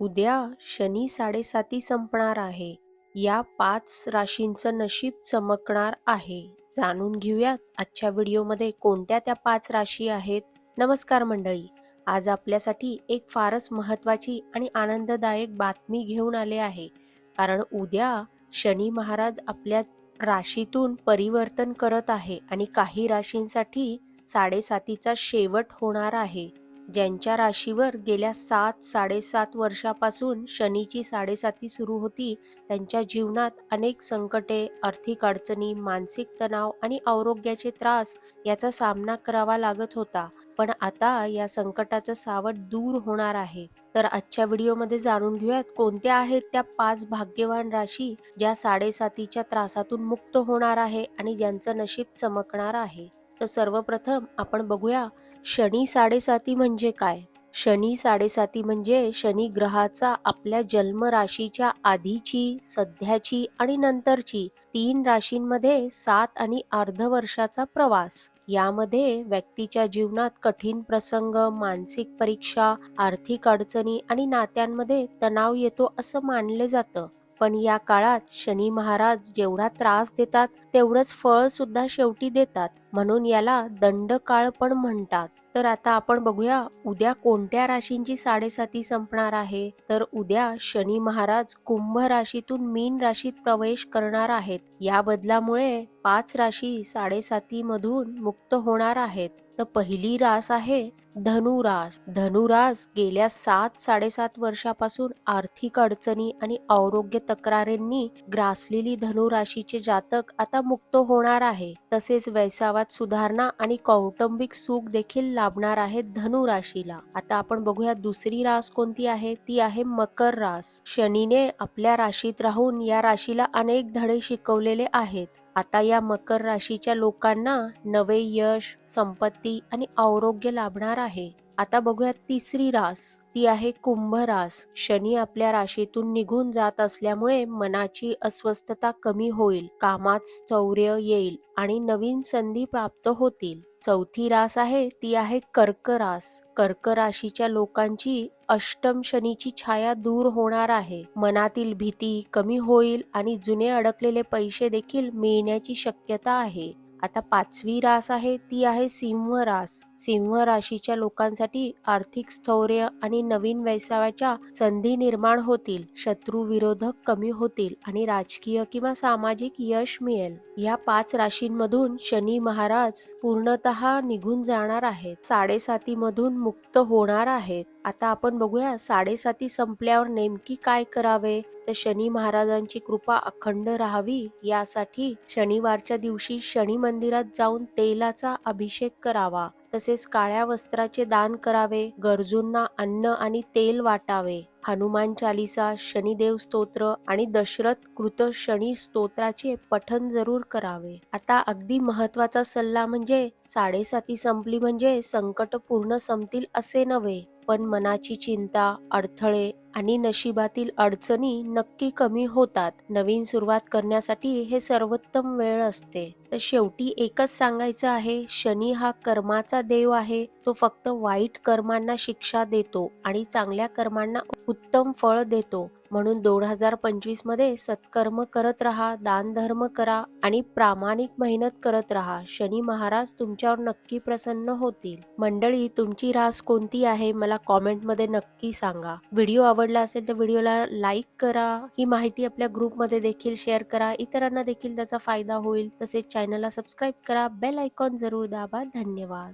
उद्या शनी साडेसाती संपणार आहे. या पाच राशींचं नशीब चमकणार आहे. जाणून घेऊयात आजच्या व्हिडिओमध्ये कोणत्या त्या पाच राशी आहेत. नमस्कार मंडळी आज आपल्यासाठी एक फारच महत्वाची आणि आनंददायक बातमी घेऊन आले आहे. कारण उद्या शनी महाराज आपल्या राशीतून परिवर्तन करत आहे आणि काही राशींसाठी साडेसातीचा शेवट होणार आहे. ज्यांच्या राशीवर गेल्या सात साडेसात वर्षापासून शनीची साडेसाती सुरू होती त्यांच्या जीवनात अनेक संकटे आर्थिक अडचणी मानसिक तणाव आणि आरोग्याचे त्रास याचा सामना करावा लागत होता. पण आता या संकटाचं सावट दूर होणार आहे. तर आजच्या व्हिडिओमध्ये जाणून घेऊयात कोणत्या आहेत त्या पाच भाग्यवान राशी ज्या साडेसातीच्या त्रासातून मुक्त होणार आहे आणि ज्यांचं नशीब चमकणार आहे. तर सर्वप्रथम आपण बघूया शनी साडेसाती म्हणजे काय? शनी साडेसाती म्हणजे शनी ग्रहाचा आपल्या जन्म राशीच्या आधीची सध्याची आणि नंतरची तीन राशींमध्ये सात आणि अर्ध वर्षाचा प्रवास. यामध्ये व्यक्तीच्या जीवनात कठीण प्रसंग मानसिक परीक्षा आर्थिक अडचणी आणि नात्यांमध्ये तणाव येतो असं मानले जातं. पण या काळात शनी महाराज जेवढा त्रास देतात तेवढंच फळ सुद्धा शेवटी देतात. म्हणून याला दंडकाळ पण म्हणतात. तर आता आपण बघूया उद्या कोणत्या राशींची साडेसाती संपणार आहे? तर उद्या शनी महाराज कुंभ राशीतून मीन राशीत प्रवेश करणार आहेत. या बदलामुळे पाच राशी साडेसाती मधून मुक्त होणार आहेत. तर पहिली रास आहे धनुरास. धनुरास गेल्या सात साडेसात वर्षापासून आर्थिक अडचणी आणि आरोग्य तक्रारींनी ग्रासलेली धनुराशीचे जातक आता मुक्त होणार आहे. तसेच वैसावात सुधारणा आणि कौटुंबिक सुख देखील लाभणार आहे धनुराशीला. आता आपण बघूया दुसरी रास कोणती आहे? ती आहे मकर रास. शनीने आपल्या राशीत राहून या राशीला अनेक धडे शिकवलेले आहेत. आता या मकर राशीच्या लोकांना नवे यश संपत्ती आणि आरोग्य लाभणार आहे. आता बघूया तिसरी रास. ती आहे कुंभ रास. शनी आपल्या राशीतून निघून जात असल्यामुळे मनाची अस्वस्थता कमी होईल कामात चौर्य येईल आणि नवीन संधी प्राप्त होतील. चौथी रास आहे ती आहे कर्क रास कर्क राशीच्या लोकांची अष्टम शनीची छाया दूर होणार आहे. मनातील भीती कमी होईल आणि जुने अडकलेले पैसे देखील मिळण्याची शक्यता आहे. आता पाचवी रास आहे ती आहे सिंह रास. सिंह राशीच्या लोकांसाठी आर्थिक स्थौर्य आणि नवीन व्यवसायाच्या संधी निर्माण होतील शत्रू विरोधक कमी होतील आणि राजकीय किंवा सामाजिक यश मिळेल. या पाच राशींमधून शनी महाराज पूर्णतः निघून जाणार आहेत. साडेसाती मधून मुक्त होणार आहेत. आता आपण बघूया साडेसाती संपल्यावर नेमकी काय करावे? तर शनी महाराजांची कृपा अखंड राहावी यासाठी शनिवारच्या दिवशी शनी मंदिरात जाऊन तेलाचा अभिषेक करावा. तसेच काळ्या वस्त्राचे दान करावे गरजूंना अन्न आणि तेल वाटावे. हनुमान चालिसा शनिदेव स्तोत्र आणि दशरथ कृत शनी स्तोत्राचे पठन जरूर करावे. आता अगदी महत्त्वाचा सल्ला म्हणजे साडेसाती संपली म्हणजे संकट पूर्ण संपतील असे नव्हे. पण मनाची चिंता अडथळे आणि नशिबातील अडचणी नक्की कमी होतात. नवीन सुरुवात करण्यासाठी हे सर्वोत्तम वेळ असते. तर शेवटी एकच सांगायचं आहे शनी हा कर्माचा देव आहे. तो फक्त वाईट कर्मांना शिक्षा देतो आणि चांगल्या कर्मांना उत्तम फळ देतो. म्हणून दोन हजार पंचवीसमध्ये सत्कर्म करत राहा दानधर्म करा आणि प्रामाणिक मेहनत करत राहा. शनी महाराज तुमच्यावर नक्की प्रसन्न होतील. मंडळी तुमची रास कोणती आहे मला कॉमेंटमध्ये नक्की सांगा. व्हिडिओ आवडला असेल तर व्हिडिओला लाईक करा. ही माहिती आपल्या ग्रुपमध्ये देखील शेअर करा. इतरांना देखील त्याचा फायदा होईल. तसेच चॅनलला सबस्क्राईब करा. बेल आयकॉन जरूर दाबा. धन्यवाद.